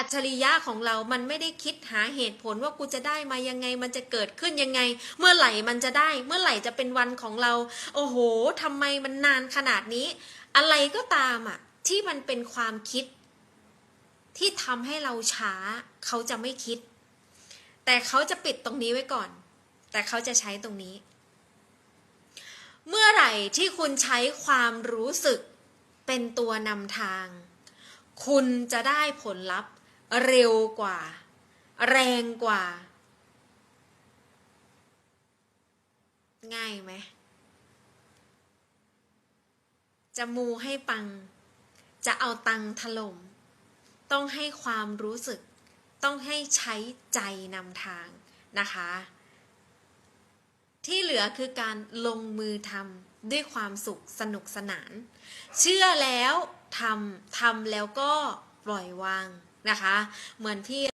อัจฉริยะของเรามันไม่ได้คิดหาเหตุผลว่ากูจะได้มายังไง มันจะเกิดขึ้นยังไง เมื่อไหร่มันจะได้ เมื่อไหร่จะเป็นวันของเรา โอ้โหทำไมมันนานขนาดนี้ อะไรก็ตามอะ ที่มันเป็นความคิด ที่ทำให้เราช้า เขาจะไม่คิด แต่เขาจะปิดตรงนี้ไว้ก่อน แต่เขาจะใช้ตรงนี้ เมื่อไหร่ที่คุณใช้ความรู้สึกเป็นตัวนำทาง คุณจะได้ผลลัพธ์ เร็วกว่า แรงกว่า ง่ายไหมจะมูให้ปัง จะเอาตังถล่ม ต้องให้ความรู้สึก ต้องให้ใช้ใจนำทางนะคะ ที่เหลือคือการลงมือทำด้วยความสุขสนุกสนาน เชื่อแล้วทำทำแล้วก็ ปล่อยวางนะคะ เหมือนที่